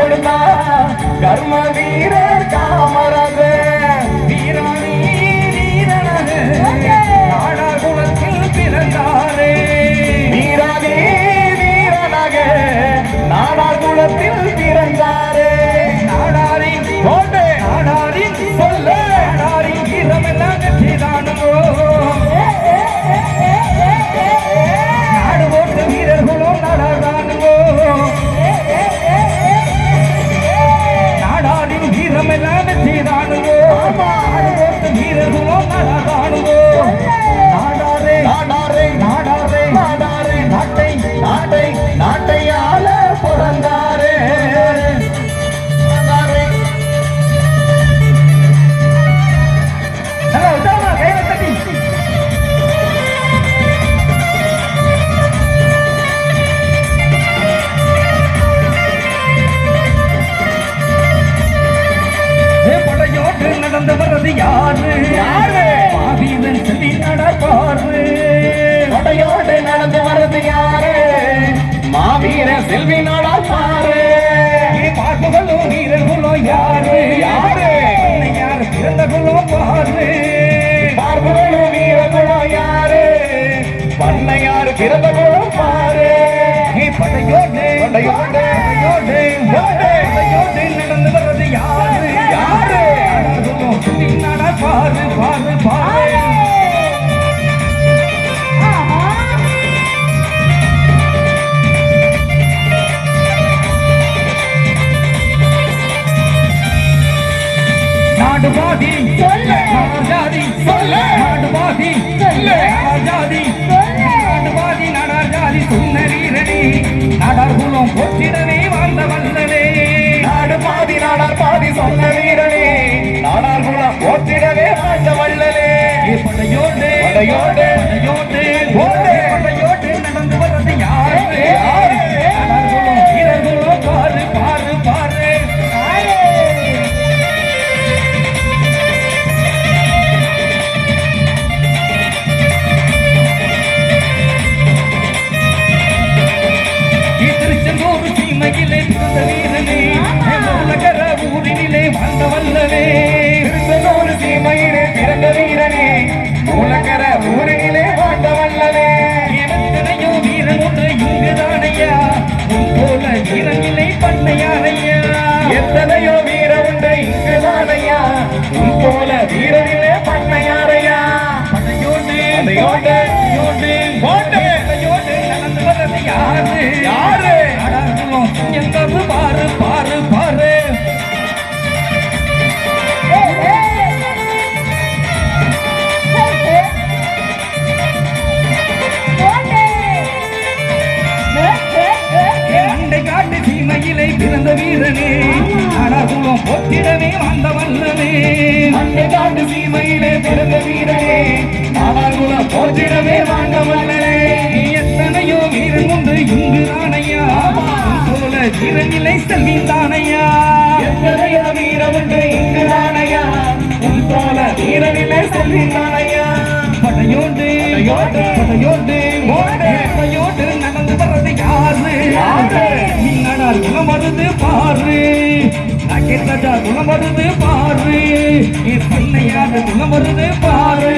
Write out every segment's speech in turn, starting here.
കൊടുക്കാം பண்ணையாறு கிரதமோ பாரு. நீ பண்ணையோடு பண்ணையோடு சொல்லே. நாடார்ஜாதி சொல்லே. நாடுவாதி சொல்லே. நாடார்ஜாதி நாடுவாதி நாடார்ஜாதி சுந்தரீரடி நாடார் குலம் போற்றிடனே வாழ்ந்த வல்லனே நாடுபாதி நாடார் படையோடு படையோடு படையோடு நடந்து வர்றது யாரு? நீங்கடால் குணம் வருது பாரு. நகைத்தடா குணம் என் பண்ணையாட குணம் பாரு.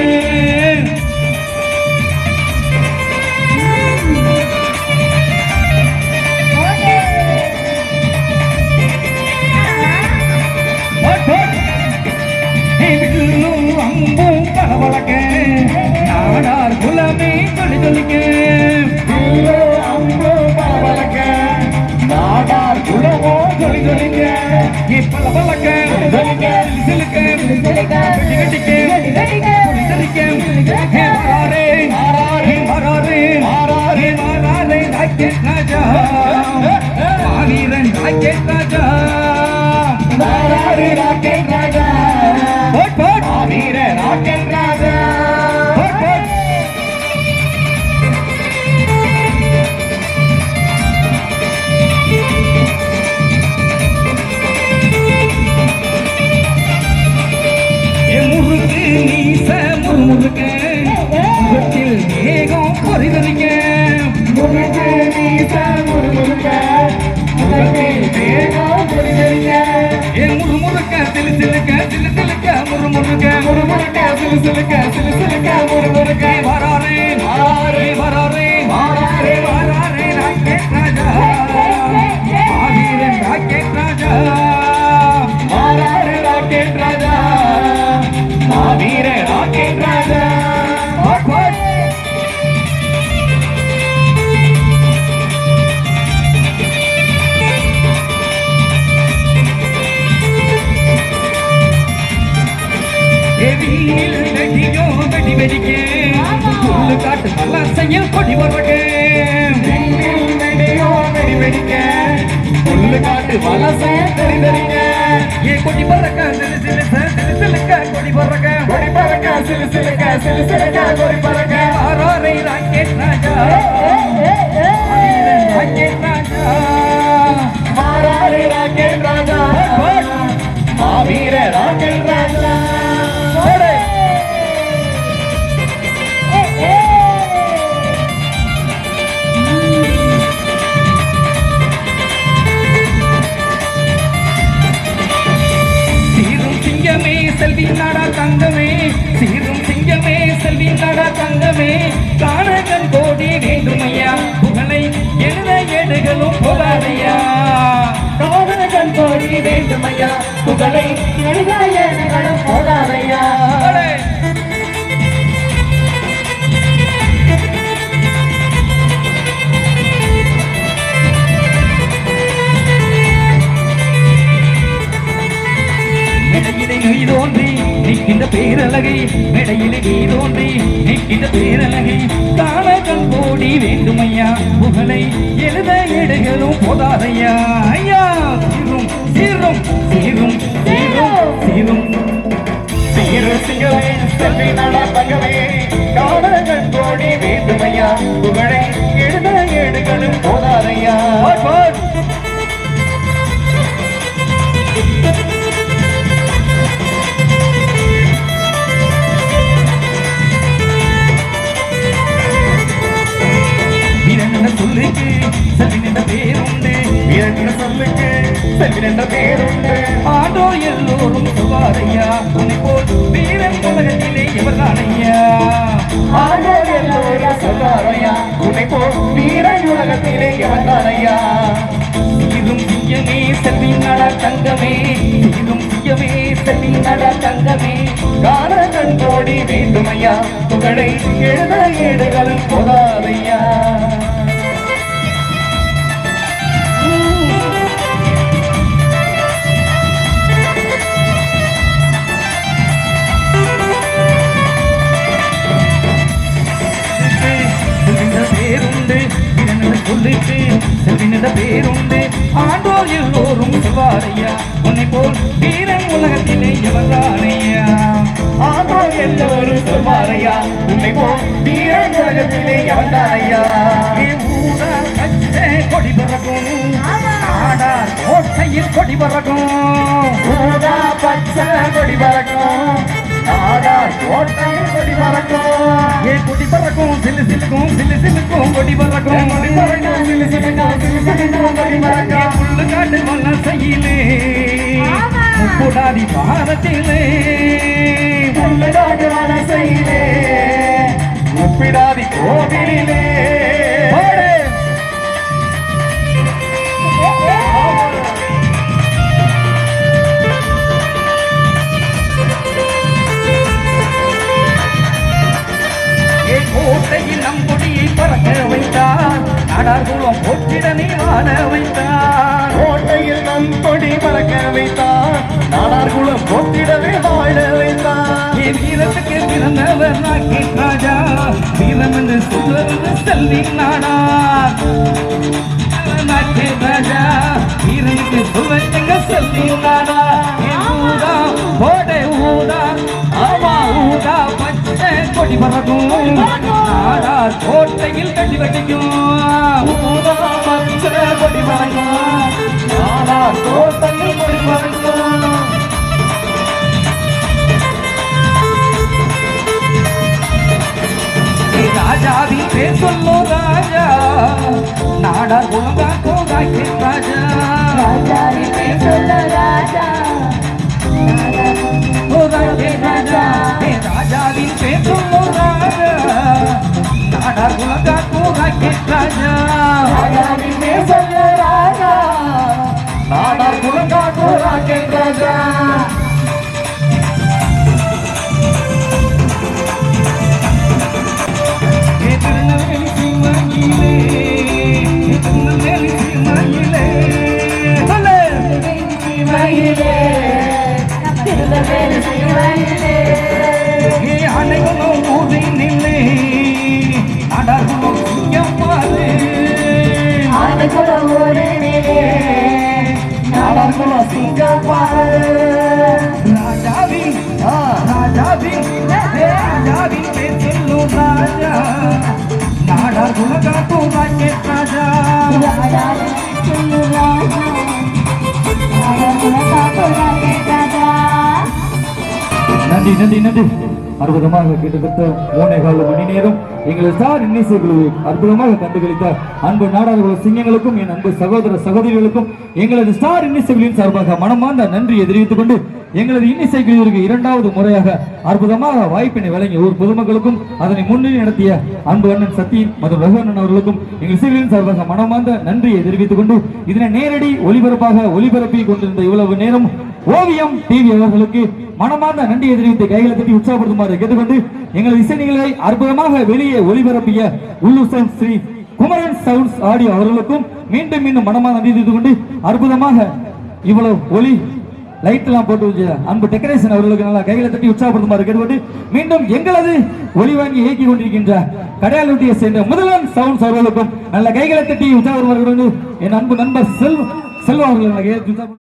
கொடிதலிக்க வில்லு குலமோ ஏ நீச முறுமுறுக்க முகத்தில் மேகம் பொறிதலிக்க முருகு நீச முருமுருக்க முகத்தில் மேகம் பொறிதலிக்க ஏ முறுமுறுக்க சிலு சிலுக்க சிலு சிலுக்க முருமுருக்க முருமுருக்க சிலு சிலுக்க சிலு ஏ கொடி பறக்க சிலு சிலு சிலு சிலுக்க கொடி பறக்க கொடி பறக்க சிலு சிலுக்க சிலு சிலுக்க கொடி புகழை எழுதாயனும் போதாதையா நீ தோன்றி நிற்கின்ற பேரழகை மேடையிலே நீ தோன்றி நிற்கின்ற பேரழகை காண கண் கோடி வேண்டுமையா? புகழை எழுத ஏடுகளும் போதாதையா? சீரும் சீரும் சீரும் சீரும். சீரு சிங்கமே செல்வி நட தங்கமே காதலகன் கோடி வேண்டுமையா? புகழை எழுத ஏடுகளும் போதாதையா? எல்லோரும் சொல்வாரையா உன்னை போல் வீரன் உலகத்திலே எவர்தானையா ஆண்டவர் எல்லோரும் சொல்வாரையா உன்னை போல் வீரன் உலகத்திலே எவன்தானையா சிங்கமே செல்வி நட தங்கமே. சீரும் சிங்கமே செல்வி நட தங்கமே. கோடி வேண்டுமையா? புகழை எழுத ஏடுகளும் போதாதையா? வீரன் சொல்லுக்கு செல்வின பேருண்டு ஆண்டோர் எல்லோரும் சொல்வாரையா? உன்னை போல் வீரன் உலகத்திலே எவர்தானையா ஆண்டவர் எல்லோரும் சொல்வாரையா? உன்னை போல் வீரன் உலகத்திலே பச்சை கொடி பறக்கும். ஆடா கோட்டையில் கொடி பறக்கும். கொடி பறக்கும். நாடா கோட்டை கொடி பறக்கும். ஏ கொடி பறக்கும் சிலு சிலுக்கும் சிலு சிலுக்கும் கொடி பறக்கும். கொடி பறக்கும் சிலு சிலுக்கும் சிலு சிலுக்கும் கொடி பறக்கும். புல்லு காட்டு மனசையிலே முப்புடாதி பாரத்திலே. உள்ளதாட்டு மனசையிலே உப்பிடாதி கோவிலிலே. போடு. ஏ கோட்டையில் நம் கொடியை நாடார் குலம் போற்றிட நீ வாழ வைத்தார். கோட்டையில் நம் கொடி பறக்க வைத்தார். நாடார் குலம் போற்றிடவே வாழ வைத்தார். என் வீரத்துக்கு பிறந்தவர் நாக்கின் ராஜா. வீரம் என்று சொல்வது செல்லி நாடா. நாட்டின் ராஜா வீரனுக்கு சொல்வதுங்க செல்லி நாடா. என் ஊதா ஆமா ஊதா பச்சை கொடி பறக்கும். கோட்டையில் கட்டி வைக்கும் கொடி பறக்கும் நாடார் கோட்டையில் கொடி ராஜாவின் பேர் சொல்லோ ராஜா. நாடார் ஒழுங்கா கோதாக்கி ராஜா. ராஜாவின் நாடார் ஒழுங்கா கோதாக்கி நன்றி நன்றி நன்றி. அற்புதமாக கிட்டத்தட்ட மூணே கால மணி நேரம் எங்கள் சார் இன்னிசை குழுவை அற்புதமாக கண்டுகளித்தார் அன்பு நாடாளுமன்ற சிங்கங்களுக்கும் என் அன்பு சகோதர சகோதரிகளுக்கும் எங்களது ஸ்டார் இன்னிசைகளின் சார்பாக மனமார்ந்த நன்றியை தெரிவித்துக் கொண்டு எங்களது இன்னிசை குழுவிற்கு இரண்டாவது முறையாக அற்புதமாக வாய்ப்பினை வழங்கிய ஊர் பொதுமக்களுக்கும் அதனை முன்னிலை நடத்திய அன்பு அண்ணன் சத்தியன் மற்றும் ரகுவண்ணன் அவர்களுக்கும் எங்கள் இசைகளின் சார்பாக மனமார்ந்த நன்றியை தெரிவித்துக் கொண்டு இதனை நேரடி ஒளிபரப்பாக ஒளிபரப்பி கொண்டிருந்த இவ்வளவு நேரம் ஓவியம் டிவி அவர்களுக்கு மனமார்ந்த நன்றியை தெரிவித்து கைகளை தட்டி உற்சாகப்படுத்துமாறு கேட்டுக்கொண்டு எங்களது இசை நிகழ்வை அற்புதமாக வெளியே ஒளிபரப்பிய உள்ளூர் ஸ்ரீ குமரன் சவுண்ட்ஸ் ஆடியோ அவர்களுக்கும் மீண்டும் மீண்டும் மனமாக நன்றி தெரிவித்துக் கொண்டு அற்புதமாக இவ்வளவு ஒளி லைட் எல்லாம் போட்டு வச்ச அன்பு டெக்கரேஷன் அவர்களுக்கு நல்லா கைகளை தட்டி உற்சாகப்படுத்துமாறு கேட்டுக்கொண்டு மீண்டும் எங்களது ஒளி வாங்கி இயக்கி கொண்டிருக்கின்ற கடையாளுட்டியை சேர்ந்த முதல்வன் சவுண்ட்ஸ் அவர்களுக்கும் நல்ல கைகளை தட்டி உற்சாகப்படுத்துமாறு என் அன்பு நண்பர் செல்வ செல்வா அவர்கள்